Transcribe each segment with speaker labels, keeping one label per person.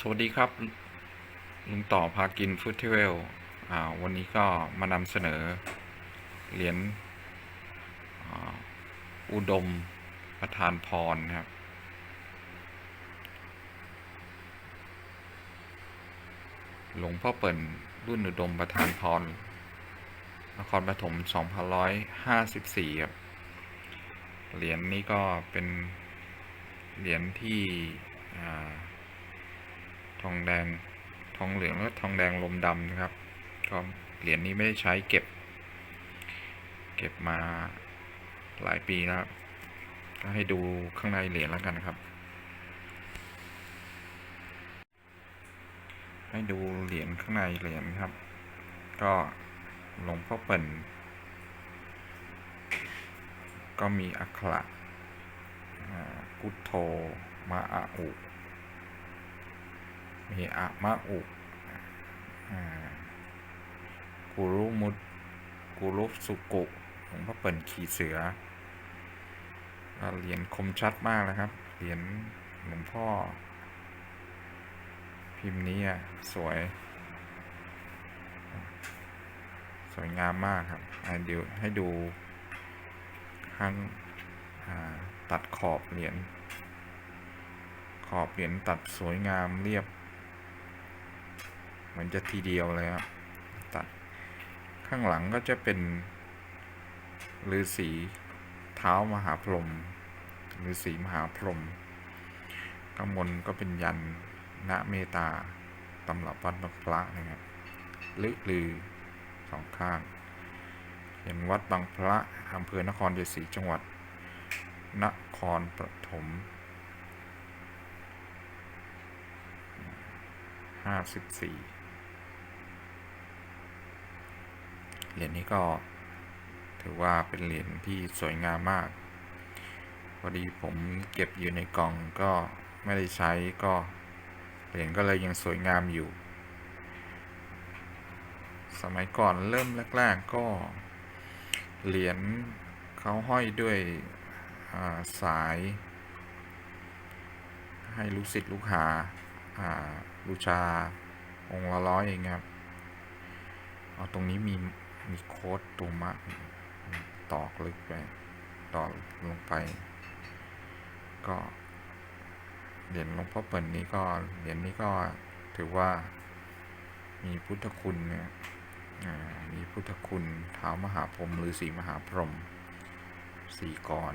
Speaker 1: สวัสดีครับลุงต่อพากินฟู้ดเทเวลวันนี้ก็มานำเสนอ เหรียญอ,อุดมประธานพรนะครับ หลวงพ่อเปิ่นรุ่นอุดมประธานพร นครปฐม2554 ครับ เหรียญนี้ก็เป็น เหรียญที่อ่า ทองแดง ทองเหลืองและทองแดงลมดำนะครับ ก็เหรียญนี้ไม่ได้ใช้เก็บ เก็บมาหลายปีแล้วก็ให้ดูข้างในเหรียญแล้วกันครับ ให้ดูเหรียญข้างในเหรียญครับ ก็หลวงพ่อเปิ่นก็มีอักขระกุโทมาอาอุ มีอะมะอุกุรุมุตกุรุสุกุหลวงพ่อเปิ่นขี่เสือ เหรียญคมชัดมากนะครับ เหรียญหลวงพ่อ พิมพ์นี้อะ สวย สวยงามมากครับเดี๋ยวให้ดูข้างอ่าตัดขอบเหรียญ ขอบเหรียญตัดสวยงามเรียบ มันจะทีเดียวเลยครับตัดข้างหลังก็จะเป็นฤาษีเท้ามหาพรหมฤาษีมหาพรหมข้างบนก็เป็นยันณเมตาตำหรับวัดบางพระนะครับลึกลือสองข้างเขียนวัดบางพระอำเภอนครเยศรีจังหวัด นครปฐม54 เหรียญนี้ก็ถือว่าเป็นเหรียญที่สวยงามมาก พอดีผมเก็บอยู่ในกล่องก็ไม่ได้ใช้ก็เหรียญก็เลยยังสวยงามอยู่ สมัยก่อนเริ่มแรกๆก็เหรียญเขาห้อยด้วยาสายให้ลูกศิษย์ลูกหาอ่าบูชาองค์ละร้อยเองครับ เอาตรงนี้มี มีโค้ดตัวมะตอกลึกไปตอกลงไป ก็เหรียญหลวงพ่อเปิ่นนี้ก็เหรียญนี้ก็ถือว่ามีพุทธคุณเนี่ยมีพุทธคุณเท้ามหาพรหมหรือสีมหาพรหมสี่กร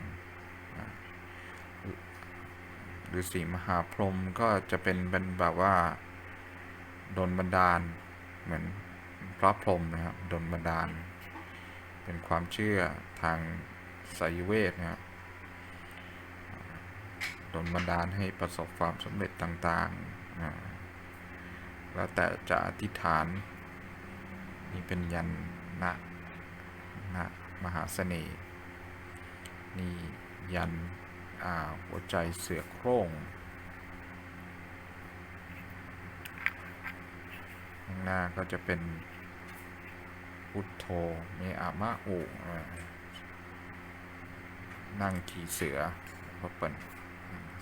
Speaker 1: หรือสีมหาพรหมก็จะเป็นเป็นแบบว่าโดนบันดาลเหมือน พระพรหมนะครับดนบันดาล เป็นความเชื่อทางไสยเวทนะครับดนบันดาลให้ประสบความสำเร็จต่างๆ แล้วแต่จะอธิษฐาน นี่เป็นยันนะนะมหาเสน่ห์นี่ยันหัวใจเสือโคร่งางหน้าก็จะเป็นพุทโธเมอามะอุอ่านั่งขี่เสือพระเปิ่น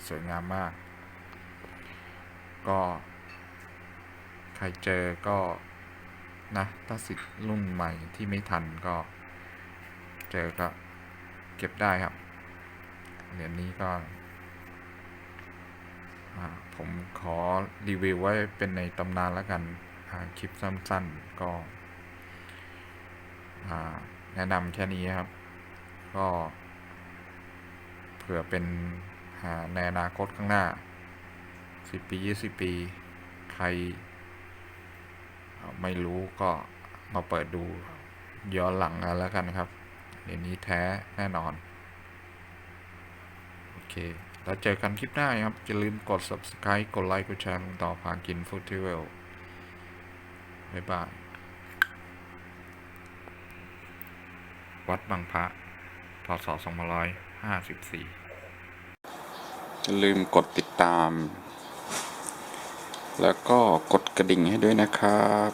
Speaker 1: สวยงามมาก ก็ ใครเจอก็ นะ ถ้าสิทธิ์รุ่นใหม่ที่ไม่ทันก็ เจอก็ เก็บได้ครับ เหรียญนี้ก็ ผมขอรีวิวไว้เป็นในตำนานแล้วกันาคลิปสั้นๆ ก็แนะนำแค่นี้ครับ ก็เผื่อเป็นในอนาคตข้างหน้า 10 ปี 20 ปี ใคร ไม่รู้ก็มาเปิดดูย้อนหลังกันแล้วกันครับเหรียญนี้แท้แน่นอน โอเค แล้วเจอกันคลิปหน้าครับ อย่าลืมกด subscribe กดไลค์ กดแชร์ต่อพากินฟูดที่เวล บ๊ายบาย วัดบางพระพศ2554ลืมกดติดตาม แล้วก็กดกระดิ่งให้ด้วยนะครับ